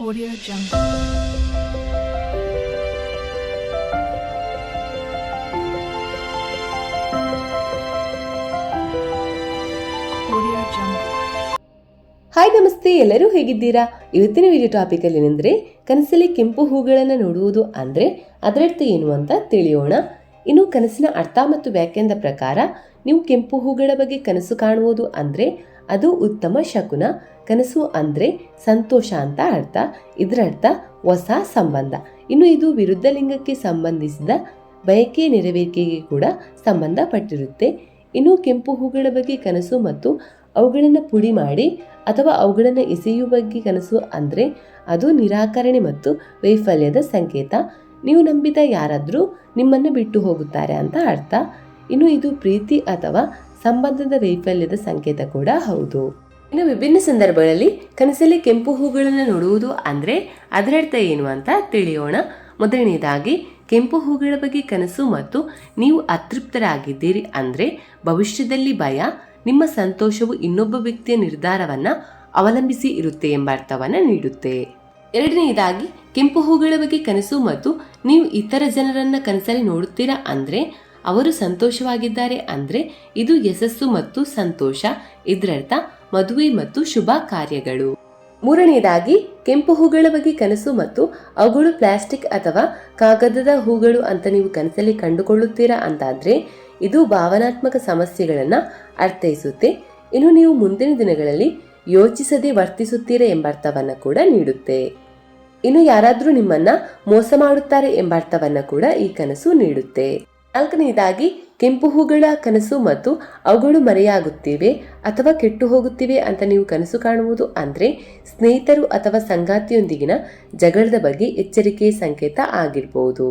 Audio Jungle. Hi ನಮಸ್ತೆ. ಎಲ್ಲರೂ ಹೇಗಿದ್ದೀರಾ? ಇವತ್ತಿನ ವಿಡಿಯೋ ಟಾಪಿಕ್ ಅಲ್ಲಿ ಏನಂದ್ರೆ, ಕನಸಲ್ಲಿ ಕೆಂಪು ಹೂಗಳನ್ನು ನೋಡುವುದು ಅಂದ್ರೆ ಅದರರ್ಥ ಏನು ಅಂತ ತಿಳಿಯೋಣ. ಇನ್ನು ಕನಸಿನ ಅರ್ಥ ಮತ್ತು ವ್ಯಾಖ್ಯಾನದ ಪ್ರಕಾರ ನೀವು ಕೆಂಪು ಹೂಗಳ ಬಗ್ಗೆ ಕನಸು ಕಾಣುವುದು ಅಂದರೆ ಅದು ಉತ್ತಮ ಶಕುನ. ಕನಸು ಅಂದರೆ ಸಂತೋಷ ಅಂತ ಅರ್ಥ. ಇದರರ್ಥ ಹೊಸ ಸಂಬಂಧ. ಇನ್ನು ಇದು ವಿರುದ್ಧ ಲಿಂಗಕ್ಕೆ ಸಂಬಂಧಿಸಿದ ಬಯಕೆ ನೆರವೇರಿಕೆಗೆ ಕೂಡ ಸಂಬಂಧಪಟ್ಟಿರುತ್ತೆ ಇನ್ನು ಕೆಂಪು ಹೂಗಳ ಬಗ್ಗೆ ಕನಸು ಮತ್ತು ಅವುಗಳನ್ನು ಪುಡಿ ಮಾಡಿ ಅಥವಾ ಅವುಗಳನ್ನು ಎಸೆಯುವ ಬಗ್ಗೆ ಕನಸು ಅಂದರೆ ಅದು ನಿರಾಕರಣೆ ಮತ್ತು ವೈಫಲ್ಯದ ಸಂಕೇತ. ನೀವು ನಂಬಿದ ಯಾರಾದರೂ ನಿಮ್ಮನ್ನು ಬಿಟ್ಟು ಹೋಗುತ್ತಾರೆ ಅಂತ ಅರ್ಥ. ಇನ್ನು ಇದು ಪ್ರೀತಿ ಅಥವಾ ಸಂಬಂಧದ ವೈಫಲ್ಯದ ಸಂಕೇತ ಕೂಡ ಹೌದು. ಇನ್ನು ವಿಭಿನ್ನ ಸಂದರ್ಭಗಳಲ್ಲಿ ಕನಸಲ್ಲಿ ಕೆಂಪು ಹೂಗಳನ್ನು ನೋಡುವುದು ಅಂದರೆ ಅದರರ್ಥ ಏನು ಅಂತ ತಿಳಿಯೋಣ. ಮೊದಲನೇದಾಗಿ, ಕೆಂಪು ಹೂಗಳ ಬಗ್ಗೆ ಕನಸು ಮತ್ತು ನೀವು ಅತೃಪ್ತರಾಗಿದ್ದೀರಿ ಅಂದರೆ ಭವಿಷ್ಯದಲ್ಲಿ ಭಯ, ನಿಮ್ಮ ಸಂತೋಷವು ಇನ್ನೊಬ್ಬ ವ್ಯಕ್ತಿಯ ನಿರ್ಧಾರವನ್ನ ಅವಲಂಬಿಸಿ ಇರುತ್ತೆ ಎಂಬ ಅರ್ಥವನ್ನ ನೀಡುತ್ತೆ. ಎರಡನೆಯದಾಗಿ ಕೆಂಪು ಹೂಗಳ ಬಗ್ಗೆ ಕನಸು ಮತ್ತು ನೀವು ಇತರ ಜನರನ್ನ ಕನಸಲ್ಲಿ ನೋಡುತ್ತೀರಾ ಅಂದ್ರೆ ಅವರು ಸಂತೋಷವಾಗಿದ್ದಾರೆ ಅಂದ್ರೆ ಇದು ಯಶಸ್ಸು ಮತ್ತು ಸಂತೋಷ, ಇದರರ್ಥ ಮದುವೆ ಮತ್ತು ಶುಭ ಕಾರ್ಯಗಳು. ಮೂರನೆಯದಾಗಿ ಕೆಂಪು ಹೂಗಳ ಬಗ್ಗೆ ಕನಸು ಮತ್ತು ಅವುಗಳು ಪ್ಲಾಸ್ಟಿಕ್ ಅಥವಾ ಕಾಗದದ ಹೂಗಳು ಅಂತ ನೀವು ಕನಸಲ್ಲಿ ಕಂಡುಕೊಳ್ಳುತ್ತೀರಾ ಅಂತಾದ್ರೆ ಇದು ಭಾವನಾತ್ಮಕ ಸಮಸ್ಯೆಗಳನ್ನು ಅರ್ಥೈಸುತ್ತೆ. ಇನ್ನು ನೀವು ಮುಂದಿನ ದಿನಗಳಲ್ಲಿ ಯೋಚಿಸದೆ ವರ್ತಿಸುತ್ತೀರಾ ಎಂಬ ಅರ್ಥವನ್ನ ಕೂಡ ನೀಡುತ್ತೆ. ಇನ್ನು ಯಾರಾದರೂ ನಿಮ್ಮನ್ನ ಮೋಸ ಮಾಡುತ್ತಾರೆ ಎಂಬ ಅರ್ಥವನ್ನ ಕೂಡ ಈ ಕನಸು ನೀಡುತ್ತೆ. ನಾಲ್ಕನೆಯದಾಗಿ ಕೆಂಪು ಹೂಗಳ ಕನಸು ಮತ್ತು ಅವುಗಳು ಮರೆಯಾಗುತ್ತಿವೆ ಅಥವಾ ಕೆಟ್ಟು ಹೋಗುತ್ತಿವೆ ಅಂತ ನೀವು ಕನಸು ಕಾಣುವುದು ಅಂದ್ರೆ ಸ್ನೇಹಿತರು ಅಥವಾ ಸಂಗಾತಿಯೊಂದಿಗಿನ ಜಗಳದ ಬಗ್ಗೆ ಎಚ್ಚರಿಕೆಯ ಸಂಕೇತ ಆಗಿರ್ಬೋದು.